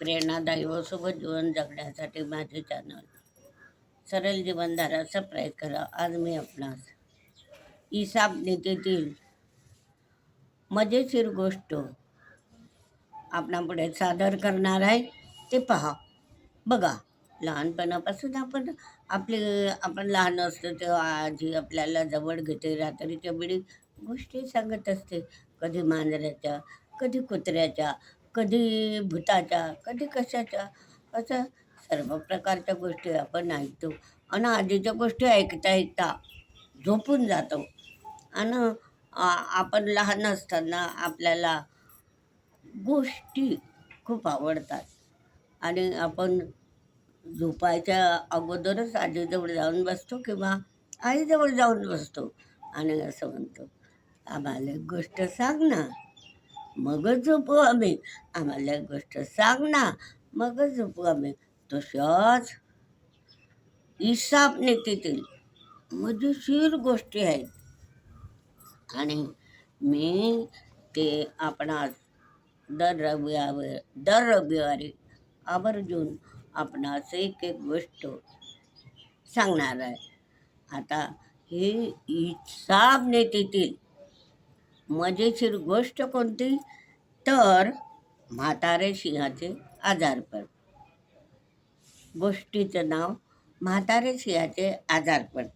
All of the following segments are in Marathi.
प्रेरणादायी व जीवन जगण्यासाठी माझे चॅनल. सरळ जीवनधारा सबस्क्राईब करा. आज मी आपणास ईसाब नीतीतील मजेशीर गोष्ट आपणापुढे सादर करणार आहे. ते पहा. बघा लहानपणापासून आपण आपले आपण लहान असतो तेव्हा आजी आपल्याला जवळ घेते. रात्रीच्या वेळी गोष्टी सांगत असते. कधी मांजराच्या कधी कुत्र्याच्या कधी भूताच्या कधी कशाच्या असं सर्व प्रकारच्या गोष्टी आपण ऐकतो. आणि आधीच्या गोष्टी ऐकता ऐकता झोपून जातो. आणि आपण लहान असताना आपल्याला गोष्टी खूप आवडतात. आणि आपण झोपायच्या अगोदरच आजीजवळ जाऊन बसतो किंवा आईजवळ जाऊन बसतो. आणि असं म्हणतो. आम्हाला एक गोष्ट सांग ना. मगच झोपू आम्ही आम्हाला एक गोष्ट सांग ना मगच झोपू आम्ही तशाच इसाप नीतीतील मजेशीर गोष्टी आहेत. आणि मी ते आपणास दर रविवार दर रविवारी आवर्जून आपणास एक एक गोष्ट सांगणार आहे. आता हे इसाप नेतीतील मजेशीर गोष्ट कोणती? तर म्हातारे सिंहाचे आजारपण गोष्टीचं नाव म्हातारे सिंहाचे आजारपण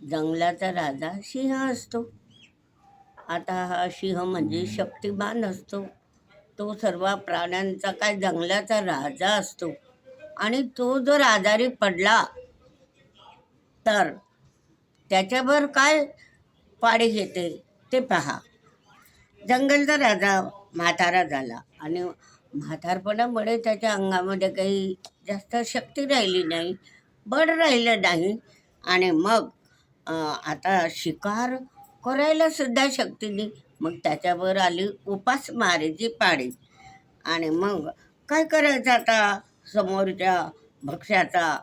जंगलाचा राजा सिंह असतो. आता हा सिंह म्हणजे शक्तिमान असतो. तो सर्व प्राण्यांचा काय जंगलाचा राजा असतो. आणि तो जर आजारी पडला तर त्याच्यावर काय पाडी घेते ते पहा. जंगलचा राजा म्हातारा झाला. आणि म्हातारपणामुळे त्याच्या अंगामध्ये काही जास्त शक्ती राहिली नाही बळ राहिलं नाही. आणि मग आता शिकार करायला सुद्धा शक्ती नाही. मग त्याच्यावर आली उपासमारीची पाळी. आणि मग काय करायचं आता? समोरच्या भक्ष्याचा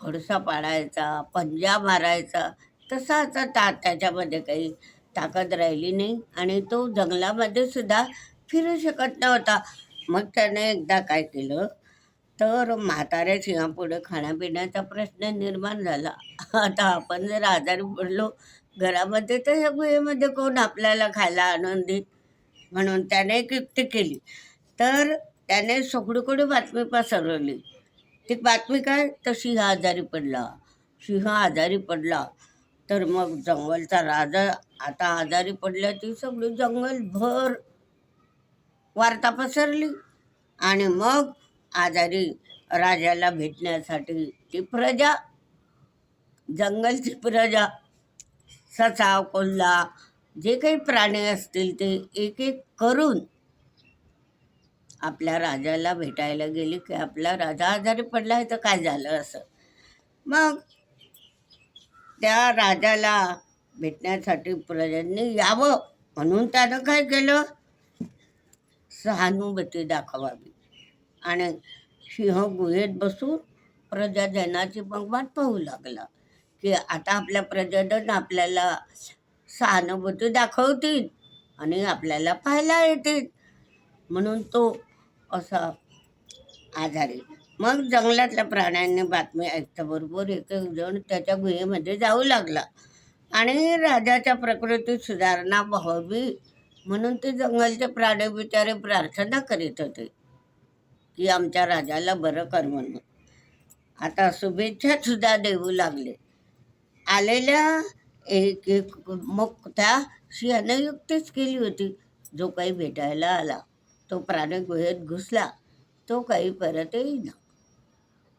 फडसा पाडायचा पंजा मारायचा तसा आता त्याच्यामध्ये काही ताकद राहिली नाही आणि तो जंगलामध्ये सुद्धा फिरू शकत नव्हता. मग त्याने एकदा काय केलं? तर म्हाताऱ्या सिंहापुढे खाण्यापिण्याचा प्रश्न निर्माण झाला. आता आपण जर आजारी पडलो घरामध्ये तर ह्या गुहेमध्ये कोण आपल्याला खायला आनंदित म्हणून त्याने एक युक्ती केली. तर त्याने सगळीकडे बातमी पसरवली. ती बातमी काय? तर सिंह आजारी पडला. सिंह आजारी पडला. तर मग जंगलचा राजा आता आजारी पडल्याची सगळी जंगलभर वार्ता पसरली. आणि मग आजारी राजाला भेटण्यासाठी ती प्रजा जंगलची प्रजा सचाव कोल्हा जे काही प्राणी असतील ते एक एक करून आपल्या राजाला भेटायला गेली की आपला राजा आजारी पडला आहे तर काय झालं असं? मग त्या राजाला भेटण्यासाठी प्रजांनी यावं म्हणून त्यानं काय केलं? सहानुभूती दाखवावी. आणि सिंह गुहेत बसून प्रजाजनाची मग वाट पाहू लागला की आता आपल्या प्रजाजन आपल्याला सहानुभूती दाखवतील आणि आपल्याला पाहायला येतील. म्हणून तो असा आजारी मग जंगलातल्या प्राण्यांनी बातमी ऐकताबरोबर एक एक जण त्याच्या गुहेमध्ये जाऊ लागला. आणि राजाच्या प्रकृतीत सुधारणा व्हावी म्हणून ते जंगलचे प्राणी बिचारे प्रार्थना करीत होते. की आमच्या राजाला बरं कर म्हणून. आता शुभेच्छा सुद्धा देऊ लागले. आलेल्या एक एक मग त्या सिंहाने युक्तीच केली होती. जो काही भेटायला आला तो प्राणी गुहेत घुसला तो काही परत येईना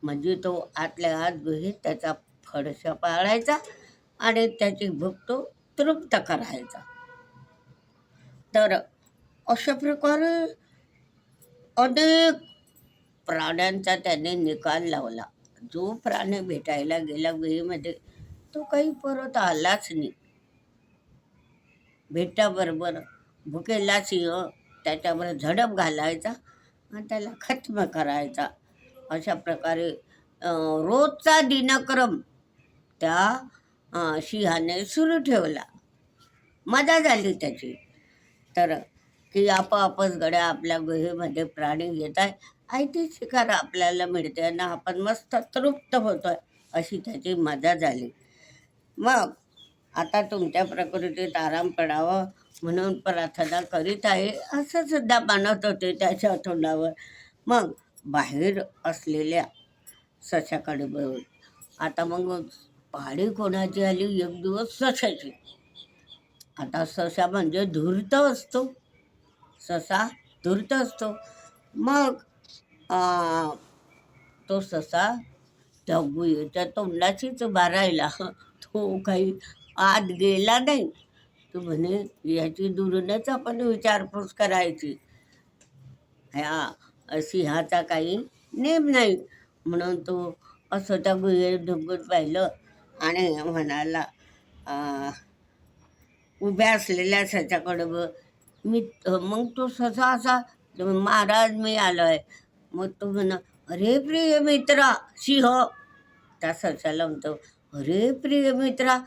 म्हणजे तो आतल्या आत गुहेत त्याचा फडशा पाळायचा आणि त्याची भूक तो तृप्त करायचा. तर अशा प्रकारे अनेक प्राण्यांचा त्याने निकाल लावला. जो प्राणी भेटायला गेला गुहेमध्ये तो काही परत आलाच नाही. भेटाबरोबर भुकेला सिंह त्याच्यावर झडप घालायचा आणि त्याला खत्म करायचा. अशा प्रकारे रोजचा दिनक्रम त्या सिंहाने सुरू ठेवला. मजा झाली त्याची. तर की आपोआपच गड्या आपल्या गुहेमध्ये प्राणी येत आहे आयती ती शिकार आपल्याला मिळते आणि आपण मस्त तृप्त होतोय अशी त्याची मजा झाली. मग आता तुमच्या प्रकृतीत आराम पडावा म्हणून प्रार्थना करीत आहे असं सुद्धा मानत होते त्याच्या तोंडावर मग बाहेर असलेल्या सशाकडे बघून. आता मग पहाडी कोणाची आली? एक दिवस सशाची. आता ससा म्हणजे धूर्त असतो. ससा धूर्त असतो. मग तो ससा त्या गुहेच्या बारायला. तो काही आत गेला नाही. तू म्हणे याची दुरूनच आपण विचारपूस करायची. ह्या सिंहाचा काही नेम नाही. म्हणून तो असं त्या गुहेर ढुंकून पाहिलं आणि म्हणाला उभ्या असलेल्या सच्याकडं मी मग तो ससा असा महाराज मी आलो आहे मग तो म्हणा अरे प्रिय मित्रा सिंह. त्या ससाला म्हणतो अरे प्रिय मित्रा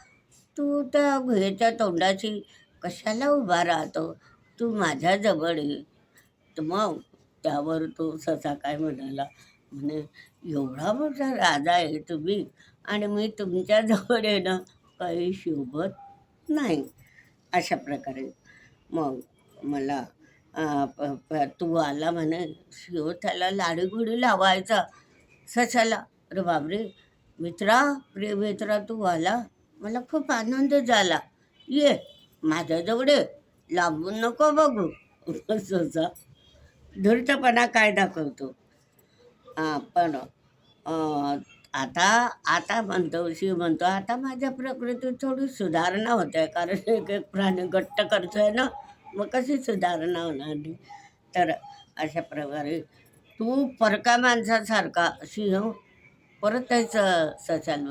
तू त्या गुहेच्या तोंडाशी कशाला उभा राहतो? तू माझ्याजवळ ये. तर मग त्यावर तो ससा काय म्हणाला म्हणे एवढा मोठा राजा आहे तुम्ही आणि मी तुमच्याजवळ येणं काही शोभत नाही. अशा प्रकारे मग मला प- तू आला म्हणे शिव त्याला लाडीगुडी लावायचा. सशाला अरे बाबरे मित्रा प्रिय मित्रा तू आला? मला खूप आनंद झाला. ये माझ्याजवळ ये. लांबून नको बघू. ससा धूर्तपणा काय दाखवतो हां पण आता आता म्हणतो शिव म्हणतो आता माझ्या प्रकृतीत थोडी सुधारणा होत आहे कारण एक एक प्राणी घट्ट करतोय ना मग कशी सुधारणा होणार नाही? तर अशा प्रकारे तू परका माणसासारखा सिंह हो, परत त्याचं सचाल.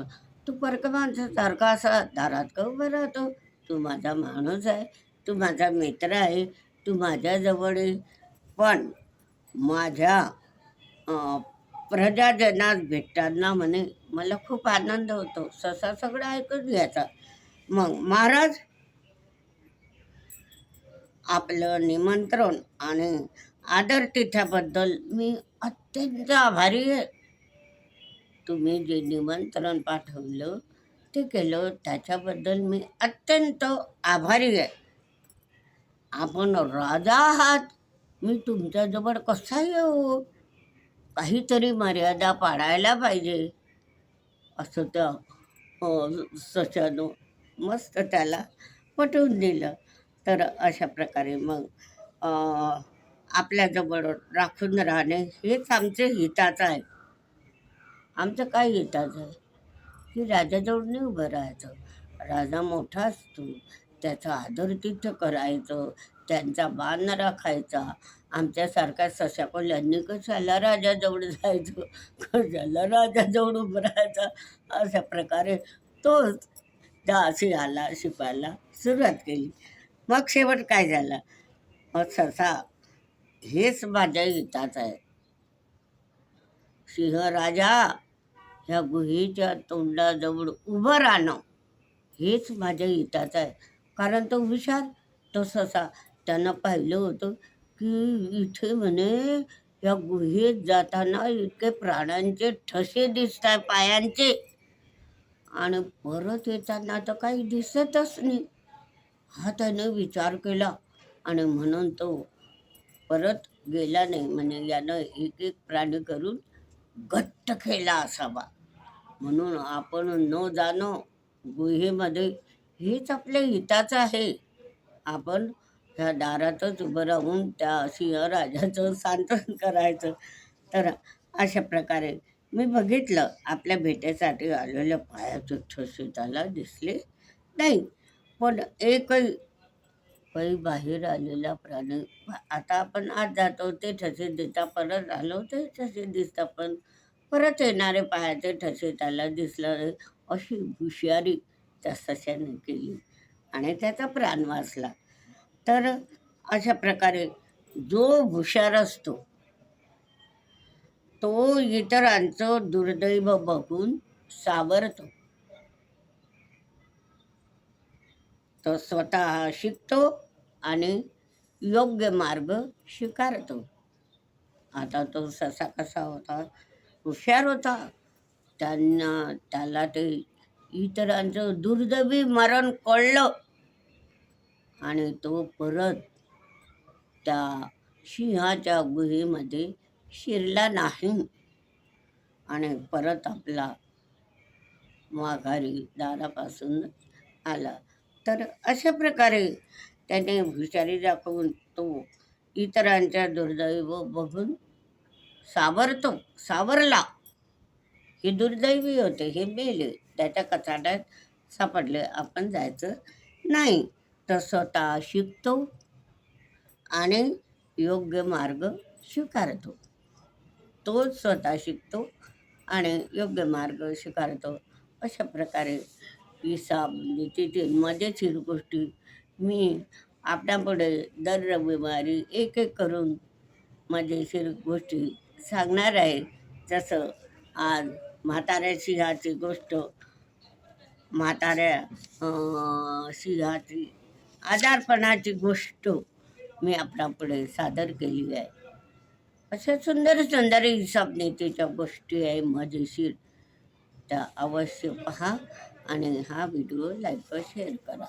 तू परका माणसासारखा असा दारात का उभा राहतो. तू माझा माणूस आहे तू माझा मित्र आहे तू माझ्याजवळ आहे पण माझ्या प्रजाजनात भेटताना म्हणे मला खूप आनंद होतो. ससा सगळं ऐकून घ्यायचा. मग महाराज आपलं निमंत्रण आणि आदर तिथ्याबद्दल मी अत्यंत आभारी आहे. तुम्ही जे निमंत्रण पाठवलं ते केलं त्याच्याबद्दल मी अत्यंत आभारी आहे. आपण राजा आहात. मी तुमच्याजवळ कसा येऊ काहीतरी मर्यादा पाळायला पाहिजे. असं त्या अं, सशानं मस्त त्याला पटवून दिलं. तर अशा प्रकारे मग आपल्याजवळ राखून राहणे हेच आमचे हिताचं आहे. आमचं काय हिताचं आहे? की राजाजवळ नाही उभं राहायचं. राजा मोठा असतो. त्याचा आदर तिथं करायचं. त्यांचा मान राखायचा. आमच्यासारख्या सशाकोल्यांनी कशाला राजाजवळ जायचं? कशाला राजाजवळ उभं राहायचा? अशा प्रकारे तोच दासी आला शिपायला सुरुवात केली. मग शेवट काय झालं? मग ससा हेच माझ्या हिताचं आहे. सिंह राजा ह्या गुहेच्या तोंडाजवळ उभं राहणं हेच माझ्या हिताचं आहे. कारण तो हुशार तो ससा त्यानं पाहिलं होतं की इथे म्हणे या गुहेत जाताना इतके प्राण्यांचे ठसे दिसत आहे पायांचे. आणि परत येताना तर काही दिसतच नाही. हा त्याने विचार केला आणि म्हणून तो परत गेला नाही म्हणे यानं एक एक प्राणी करून घट्ट केला असावा. म्हणून आपण न जाणं गुहेमध्ये हेच आपल्या हिताचं आहे. आपण ह्या दारातच उभं राहून त्या सिंहराजाचं सांत्वन करायचं. तर अशा प्रकारे मी बघितलं. आपल्या भेटीसाठी आलेल्या पायाचे ठसे त्याला दिसले नाही. पण एकही काही बाहेर आलेला प्राणी आता आपण आज जातो ते ठसे देता परत आलो ते ठसे दिसता पण परत येणारे पायाचे ठसे त्याला दिसलं अशी हुशारी त्या सशाने केली. आणि त्याचा प्राण वाचला. तर अशा प्रकारे जो हुशार असतो तो इतरांचं दुर्दैव बघून सावरतो. तो स्वतः शिकतो आणि योग्य मार्ग स्वीकारतो. आता तो ससा कसा होता हुशार होता त्यांना त्याला ते इतरांचं दुर्दैवी मरण कळलं. आणि तो परत त्या सिंहाच्या गुहेमध्ये शिरला नाही. आणि परत आपला माघारी दारापासून आला. तर अशा प्रकारे त्याने हुशारी दाखवून तो इतरांच्या दुर्दैव बघून सावरतो सावरला. हे दुर्दैवी होते हे मेले. त्याच्या कचाट्यात सापडले. आपण जायचं नाही. तर स्वतः शिकतो आणि योग्य मार्ग स्वीकारतो. तोच स्वतः शिकतो आणि योग्य मार्ग स्वीकारतो. अशा प्रकारे हिसाब तिथे मजेशीर गोष्टी मी आपल्यापुढे दर रविवारी एक एक करून मजेशीर गोष्टी सांगणार आहे. जसं आज म्हाताऱ्या सिंहाची गोष्ट म्हाताऱ्या सिंहाची आजारपणाची गोष्ट मी आपणापुढे सादर केली आहे. अशा सुंदर सुंदर हिसाब नेतेच्या गोष्टी आहे मजेशीर त्या अवश्य पहा आणि हा व्हिडिओ लाईक शेअर करा.